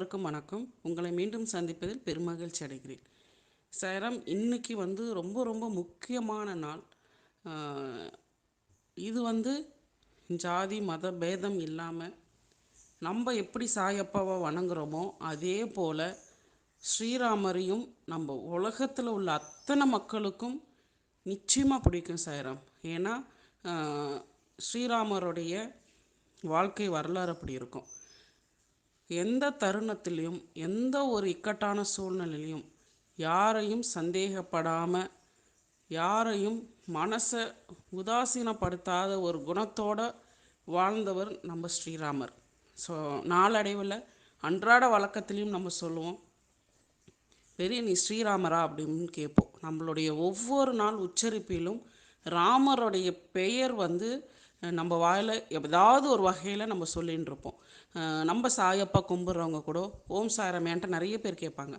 அனைவருக்கும் வணக்கம். உங்களை மீண்டும் சந்திப்பதில் பெருமகிழ்ச்சி அடைகிறேன். சாரம் இன்னைக்கு வந்து ரொம்ப ரொம்ப முக்கியமான நாள். இது வந்து ஜாதி மத பேதம் இல்லாமல் நம்ம எப்படி சாயப்பாவை வணங்குறோமோ அதே போல் ஸ்ரீராமரையும் நம்ம உலகத்தில் உள்ள அத்தனை மக்களுக்கும் நிச்சயமாக பிடிக்கும் சாய்ராம் ஏன்னா ஸ்ரீராமருடைய வாழ்க்கை வரலாறு அப்படி இருக்கும். எந்த தருணத்திலையும் எந்த ஒரு இக்கட்டான சூழ்நிலையிலையும் யாரையும் சந்தேகப்படாமல் யாரையும் மனசை உதாசீனப்படுத்தாத ஒரு குணத்தோடு வாழ்ந்தவர் நம்ம ஸ்ரீராமர். ஸோ நாளடைவில் அன்றாட வழக்கத்திலையும் நம்ம சொல்லுவோம் பெரிய நீ ஸ்ரீராமரா? அப்படின்னு கேட்போம். நம்மளுடைய ஒவ்வொரு நாள் உச்சரிப்பிலும் ராமருடைய பெயர் வந்து நம்ம வாயில் ஏதாவது ஒரு வகையில் நம்ம சொல்லின்னு இருப்போம் நம்ம சாயப்பா கும்பிட்றவங்க கூட ஓம் சாயரமேன்ட்டு நிறைய பேர் கேட்பாங்க.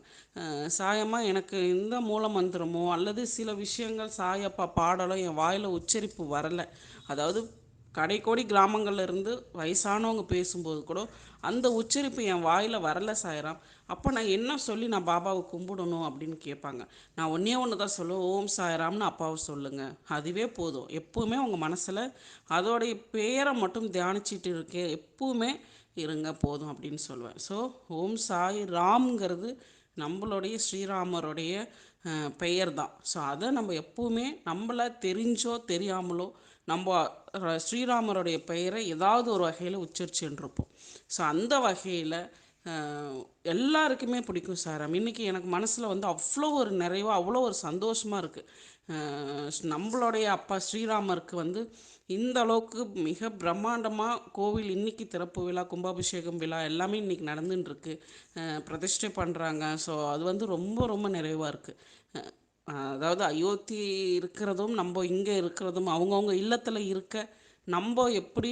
சாயம்மா எனக்கு இந்த மூல மந்திரமோ அல்லது சில விஷயங்கள் சாயப்பா பாடலோ என் வாயில் உச்சரிப்பு வரலை. அதாவது கடைக்கோடி கிராமங்கள்லேருந்து வயசானவங்க பேசும்போது கூட அந்த உச்சரிப்பு என் வாயில் வரல சாயராம். அப்போ நான் என்ன சொல்லி நான் பாபாவை கும்பிடணும் அப்படின்னு கேட்பாங்க. நான் ஒன்றே ஒன்று தான் சொல்லுவேன். ஓம் சாயிராம்னு அப்பாவை சொல்லுங்கள் அதுவே போதும். எப்போவுமே உங்கள் மனசில் அதோடைய பெயரை மட்டும் தியானிச்சிட்டு இருக்கே. எப்போவுமே இருங்க போதும் அப்படின்னு சொல்லுவேன். ஸோ ஓம் சாய் ராம்ங்கிறது நம்மளுடைய ஸ்ரீராமருடைய பெயர் தான் ஸோ அதை நம்ம எப்போவுமே நம்மளை தெரிஞ்சோ தெரியாமலோ நம்ம ஸ்ரீராமருடைய பெயரை ஏதாவது ஒரு வகையில் உச்சரிச்சுருப்போம் ஸோ அந்த வகையில் எல்லாருக்குமே பிடிக்கும் சாரம் இன்றைக்கி எனக்கு மனசில் வந்து அவ்வளோ ஒரு நிறைவாக அவ்வளோ ஒரு சந்தோஷமாக இருக்குது நம்மளுடைய அப்பா ஸ்ரீராமருக்கு வந்து இந்த அளவுக்கு மிக பிரம்மாண்டமாக கோவில் இன்னைக்கு திறப்பு விழா கும்பாபிஷேகம் விழா எல்லாமே இன்றைக்கி நடந்துட்டுருக்கு பிரதிஷ்டை பண்ணுறாங்க ஸோ அது வந்து ரொம்ப ரொம்ப நிறைவாக இருக்குது அதாவது அயோத்தி இருக்கிறதும் நம்ம இங்கே இருக்கிறதும் அவங்கவுங்க இல்லத்தில் இருக்க நம்ம எப்படி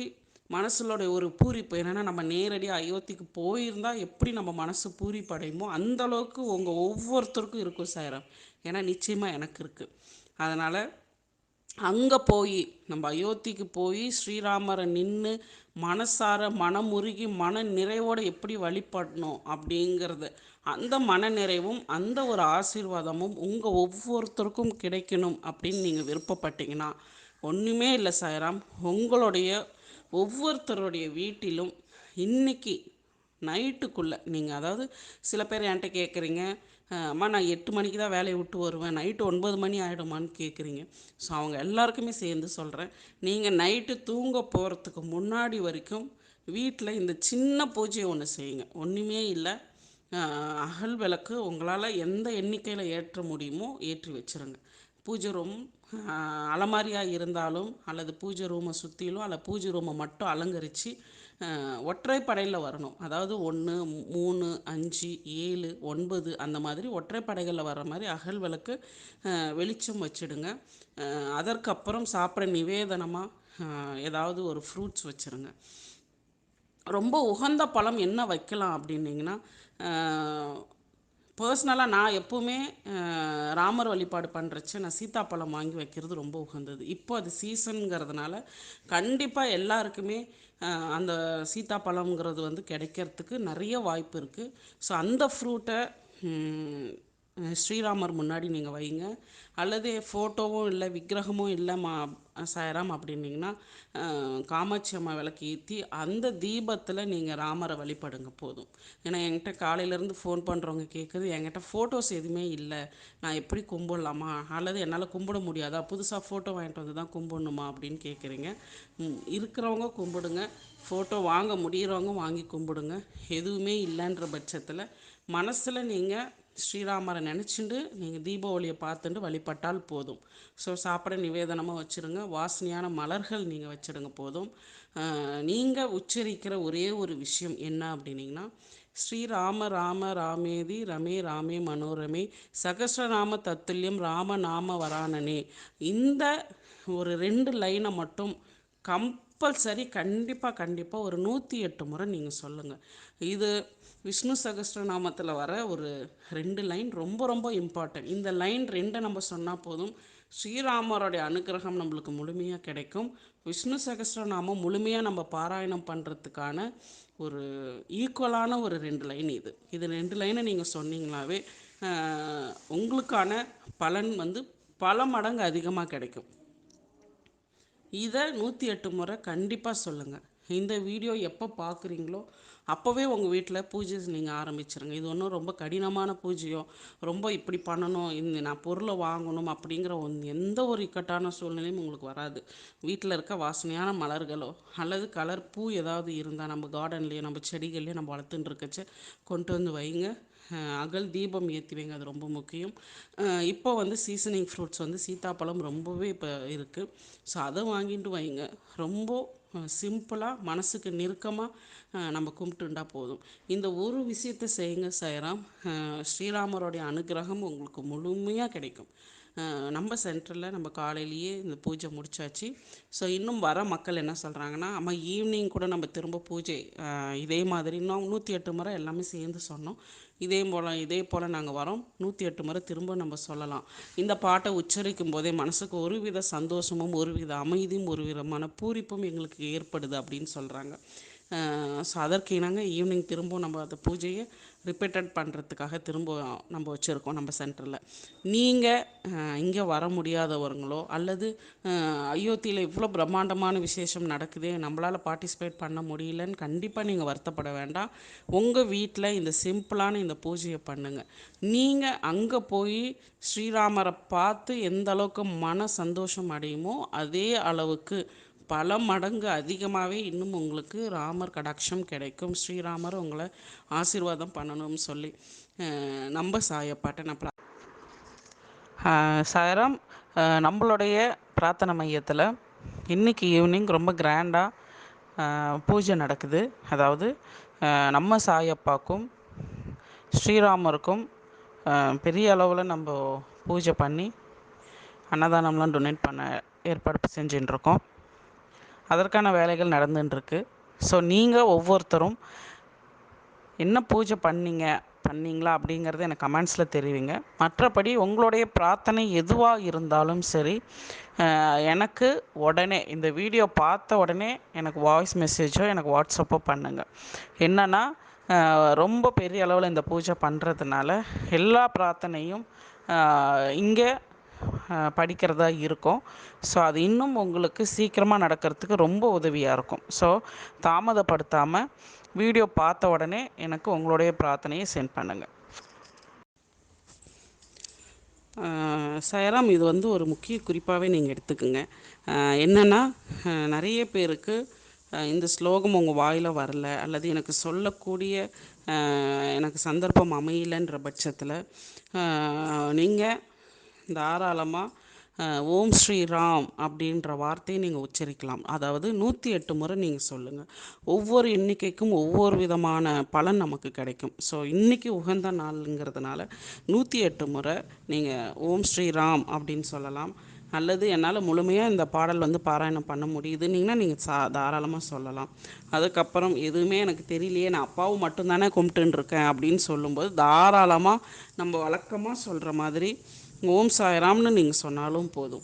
மனசுலோடைய ஒரு பூரிப்பு என்னென்னா நம்ம நேரடியாக அயோத்திக்கு போயிருந்தால் எப்படி நம்ம மனசு பூரிப்படையுமோ அந்த அளவுக்கு உங்கள் ஒவ்வொருத்தருக்கும் இருக்கும் சாயிரம் ஏன்னா நிச்சயமாக எனக்கு இருக்குது அதனால் அங்கே போய் நம்ம அயோத்திக்கு போய் ஸ்ரீராமரை நின்று மனசார மனமுருகி மன நிறைவோடு எப்படி வழிபடணும் அப்படிங்கிறது அந்த மன நிறைவும் அந்த ஒரு ஆசீர்வாதமும் உங்கள் ஒவ்வொருத்தருக்கும் கிடைக்கணும் அப்படின்னு நீங்கள் விருப்பப்பட்டீங்கன்னா ஒன்றுமே இல்லை சாய்ராம். உங்களுடைய ஒவ்வொருத்தருடைய வீட்டிலும் இன்னைக்கு நைட்டுக்குள்ளே நீங்கள் அதாவது சில பேர் என்கிட்ட கேட்குறீங்க அம்மா நான் எட்டு மணிக்கு தான் வேலையை விட்டு வருவேன். நைட்டு ஒன்பது மணி ஆகிடுமான்னு கேட்குறீங்க ஸோ அவங்க எல்லாருக்குமே சேர்ந்து சொல்கிறேன் நீங்கள் நைட்டு தூங்க போகிறதுக்கு முன்னாடி வரைக்கும் வீட்டில் இந்த சின்ன பூஜையை ஒன்று செய்யுங்க. ஒன்றுமே இல்லை. அகல் விளக்கு உங்களால் எந்த எண்ணிக்கையில் ஏற்ற முடியுமோ ஏற்றி வச்சுருங்க. பூஜை ரூம் அலமாரியாக இருந்தாலும் அல்லது பூஜை ரூமை சுற்றிலும் அல்ல பூஜை ரூமை மட்டும் அலங்கரித்து ஒற்றைப்படையில் வரணும். அதாவது ஒன்று மூணு அஞ்சு ஏழு ஒன்பது அந்த மாதிரி ஒற்றைப்படைகளில் வர மாதிரி அகல் விளக்கு வெளிச்சம் வச்சிடுங்க. அதற்கப்புறம் சாப்பிட்ற நிவேதனமாக ஏதாவது ஒரு ஃப்ரூட்ஸ் வச்சுருங்க. ரொம்ப உகந்த பழம் என்ன வைக்கலாம் அப்படின்னிங்கன்னா பர்சனலாக நான் எப்போவுமே ராமர் வழிபாடு பண்ணுறச்ச நான் சீத்தாப்பழம் வாங்கி வைக்கிறது ரொம்ப உகந்தது. இப்போ அது சீசனுங்கிறதுனால கண்டிப்பாக எல்லாருக்குமே அந்த சீத்தாப்பழம்ங்கிறது வந்து கிடைக்கிறதுக்கு நிறைய வாய்ப்பு இருக்குது ஸோ அந்த ஃப்ரூட்டை ஸ்ரீராமர் முன்னாடி நீங்கள் வைங்க. அல்லது ஃபோட்டோவும் இல்லை விக்கிரகமும் இல்லை மா சாயராம் அப்படின்னீங்கன்னா காமாட்சி அம்மா விளக்கு ஏற்றி அந்த தீபத்தில் நீங்கள் ராமரை வழிபடுங்க போதும். ஏன்னா என்கிட்ட காலையிலேருந்து ஃபோன் பண்ணுறவங்க கேட்குது என்கிட்ட ஃபோட்டோஸ் எதுவுமே இல்லை. நான் எப்படி கும்பிடலாமா? அல்லது என்னால் கும்பிட முடியாதா? புதுசாக ஃபோட்டோ வாங்கிட்டு வந்து தான் கும்பிடணுமா அப்படின்னு கேட்குறீங்க இருக்கிறவங்க கும்பிடுங்க. ஃபோட்டோ வாங்க முடிகிறவங்க வாங்கி கும்பிடுங்க. எதுவுமே இல்லைன்ற பட்சத்தில் மனசில் நீங்கள் ஸ்ரீராமரை நினச்சிண்டு நீங்கள் தீபாவளியை பார்த்துட்டு வழிபட்டால் போதும். ஸோ சாப்பிட நிவேதனமாக வச்சுருங்க. வாசனையான மலர்கள் நீங்கள் வச்சிடுங்க போதும். நீங்கள் உச்சரிக்கிற ஒரே ஒரு விஷயம் என்ன அப்படின்னிங்கன்னா ஸ்ரீராம ராம ராமேதி ரமே ராமே மனோரமே சகசிரநாம தத்துல்யம் ராம நாம வரானனே. இந்த ஒரு ரெண்டு லைனை மட்டும் கம்பல்சரி கண்டிப்பாக கண்டிப்பாக ஒரு நூற்றி எட்டு முறை நீங்கள் சொல்லுங்கள் இது விஷ்ணு சகஸ்ர நாமத்தில் வர ஒரு ரெண்டு லைன் ரொம்ப ரொம்ப இம்பார்ட்டன்ட் இந்த லைன் ரெண்டை நம்ம சொன்னால் போதும். ஸ்ரீராமருடைய அனுகிரகம் நம்மளுக்கு முழுமையாக கிடைக்கும். விஷ்ணு சகஸ்ரநாமம் முழுமையாக நம்ம பாராயணம் பண்ணுறதுக்கான ஒரு ஈக்குவலான ஒரு ரெண்டு லைன் இது. இது ரெண்டு லைனை நீங்கள் சொன்னீங்களாவே உங்களுக்கான பலன் வந்து பல மடங்கு அதிகமாக கிடைக்கும். இதை நூற்றி எட்டு முறை கண்டிப்பாக சொல்லுங்கள் இந்த வீடியோ எப்போ பார்க்குறீங்களோ அப்போவே உங்கள் வீட்டில் பூஜை நீங்கள் ஆரம்பிச்சிருங்க. இது ஒன்றும் ரொம்ப கடினமான பூஜையோ ரொம்ப இப்படி பண்ணணும் இந்த நான் பொருளை வாங்கணும் அப்படிங்கிற ஒன் எந்த ஒரு இக்கட்டான சூழ்நிலையும் உங்களுக்கு வராது. வீட்டில் இருக்க வாசனையான மலர்களோ அல்லது கலர் பூ ஏதாவது இருந்தால் நம்ம கார்டன்லேயோ நம்ம செடிகள்லேயோ நம்ம வளர்த்துட்டு இருக்கச்சு கொண்டு வந்து வைங்க. அகல் தீபம் ஏற்றி வைங்க அது ரொம்ப முக்கியம். இப்போ வந்து சீசனிங் ஃப்ரூட்ஸ் வந்து சீத்தாப்பழம் ரொம்பவே இப்போ இருக்குது ஸோ அதை வாங்கிட்டு வைங்க. ரொம்ப சிம்பிளாக மனசுக்கு நெருக்கமாக நம்ம கும்பிட்டுண்டா போதும். இந்த ஒரு விஷயத்தை செய்யுங்க செய்கிறோம் ஸ்ரீராமருடைய அனுகிரகம் உங்களுக்கு முழுமையாக கிடைக்கும். நம்ம சென்டரில் நம்ம காலையிலேயே இந்த பூஜை முடிச்சாச்சு. ஸோ இன்னும் வர மக்கள் என்ன சொல்கிறாங்கன்னா அம்மா ஈவினிங் கூட நம்ம திரும்ப பூஜை. இதே மாதிரி இன்னும் நூற்றி எட்டு முறை எல்லாமே சேர்ந்து சொன்னோம். இதே போல் இதே போல் நாங்கள் வரோம். நூற்றி எட்டு முறை திரும்ப நம்ம சொல்லலாம். இந்த பாட்டை உச்சரிக்கும் போதே மனசுக்கு ஒரு வித சந்தோஷமும் ஒரு வித அமைதியும் ஒரு விதமான பூரிப்பும் எங்களுக்கு ஏற்படுது அப்படின்னு சொல்கிறாங்க ஸோ அதற்கு இணங்க ஈவினிங் திரும்பவும் நம்ம அந்த பூஜையை ரிப்பீட்டட் பண்ணுறதுக்காக திரும்ப நம்ம வச்சுருக்கோம் நம்ம சென்டரில் நீங்கள் இங்கே வர முடியாதவங்களோ அல்லது அயோத்தியில் இவ்வளோ பிரம்மாண்டமான விசேஷம் நடக்குது நம்மளால் பார்ட்டிசிபேட் பண்ண முடியலன்னு கண்டிப்பாக நீங்கள் வருத்தப்பட வேண்டாம். உங்கள் வீட்டில் இந்த சிம்பிளான இந்த பூஜையை பண்ணுங்கள் நீங்கள் அங்கே போய் ஸ்ரீராமரை பார்த்து எந்த அளவுக்கு மன சந்தோஷம் அடையுமோ அதே அளவுக்கு பல மடங்கு அதிகமாகவே இன்னும் உங்களுக்கு ராமர் கடாட்சம் கிடைக்கும். ஸ்ரீராமர் உங்களை ஆசீர்வாதம் பண்ணணும்னு சொல்லி நம்ம சாயப்பாட்டை நான் சாயராம் நம்மளுடைய பிரார்த்தனை மையத்தில் இன்றைக்கி ஈவினிங் ரொம்ப கிராண்டாக பூஜை நடக்குது. அதாவது நம்ம சாயப்பாக்கும் ஸ்ரீராமருக்கும் பெரிய அளவில் நம்ம பூஜை பண்ணி அன்னதானம்லாம் டொனேட் பண்ண ஏற்பாடு செஞ்சுட்டுருக்கோம் இருக்கோம். அதற்கான வேலைகள் நடந்துட்டுருக்கு ஸோ நீங்கள் ஒவ்வொருத்தரும் என்ன பூஜை பண்ணீங்க பண்ணீங்களா அப்படிங்கிறத எனக்கு கமெண்ட்ஸில் தெரிவிங்க. மற்றபடி உங்களுடைய பிரார்த்தனை எதுவாக இருந்தாலும் சரி எனக்கு உடனே இந்த வீடியோ பார்த்த உடனே எனக்கு வாய்ஸ் மெசேஜோ எனக்கு வாட்ஸ்அப்போ பண்ணுங்கள் என்னென்னா ரொம்ப பெரிய அளவில் இந்த பூஜை பண்ணுறதுனால எல்லா பிரார்த்தனையும் இங்கே படிக்கிறதா இருக்கும். ஸோ அது இன்னும் உங்களுக்கு சீக்கிரமாக நடக்கிறதுக்கு ரொம்ப உதவியாக இருக்கும். ஸோ தாமதப்படுத்தாமல் வீடியோ பார்த்த உடனே எனக்கு உங்களுடைய பிரார்த்தனையை சென்ட் பண்ணுங்கள் சயராம் இது வந்து ஒரு முக்கிய குறிப்பாகவே நீங்கள் எடுத்துக்கோங்க. என்னென்னா நிறைய பேருக்கு இந்த ஸ்லோகம் உங்கள் வாயில் வரல அல்லது எனக்கு சொல்லக்கூடிய எனக்கு சந்தர்ப்பம் அமையலைன்ற பட்சத்தில் நீங்கள் தாராளமாக ஓம் ஸ்ரீராம் அப்படின்ற வார்த்தையை நீங்கள் உச்சரிக்கலாம். அதாவது நூற்றி எட்டு முறை நீங்கள் சொல்லுங்கள் ஒவ்வொரு எண்ணிக்கைக்கும் ஒவ்வொரு விதமான பலன் நமக்கு கிடைக்கும். ஸோ இன்றைக்கி உகந்த நாளுங்கிறதுனால நூற்றி எட்டு முறை நீங்கள் ஓம் ஸ்ரீராம் அப்படின்னு சொல்லலாம். அல்லது என்னால் முழுமையாக இந்த பாடல் வந்து பாராயணம் பண்ண முடியுதுன்னீங்கன்னா நீங்கள் சா தாராளமாக சொல்லலாம். அதுக்கப்புறம் எதுவுமே எனக்கு தெரியலையே நான் அப்பாவும் மட்டும்தானே கும்பிட்டுருக்கேன் அப்படின்னு சொல்லும்போது தாராளமாக நம்ம வழக்கமாக சொல்கிற மாதிரி ஓம் சாய்ராம்னு நீங்கள் சொன்னாலும் போதும்.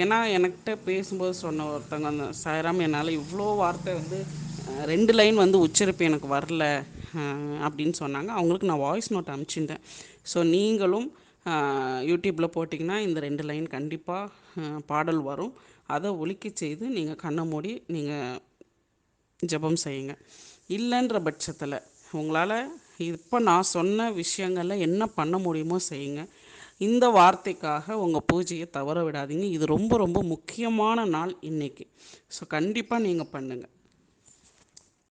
ஏன்னா என்கிட்ட பேசும்போது சொன்ன ஒருத்தவங்க அந்த சாய்ராம் என்னால் இவ்வளோ வார்த்தை வந்து ரெண்டு லைன் வந்து உச்சரிப்பு எனக்கு வரல அப்படின்னு சொன்னாங்க. அவங்களுக்கு நான் வாய்ஸ் நோட் அனுப்பிச்சிருந்தேன். ஸோ நீங்களும் யூடியூப்பில் போட்டிங்கன்னா இந்த ரெண்டு லைன் கண்டிப்பாக பாடல் வரும். அதை ஒழிக்க செய்து நீங்கள் கண்ணை மூடி நீங்கள் ஜபம் செய்யுங்க. இல்லைன்ற பட்சத்தில் உங்களால் இப்போ நான் சொன்ன விஷயங்களில் என்ன பண்ண முடியுமோ செய்யுங்க. இந்த வார்த்தைக்காக உங்கள் பூஜையை தவற விடாதீங்க. இது ரொம்ப ரொம்ப முக்கியமான நாள் இன்றைக்கி ஸோ கண்டிப்பாக நீங்கள் பண்ணுங்கள்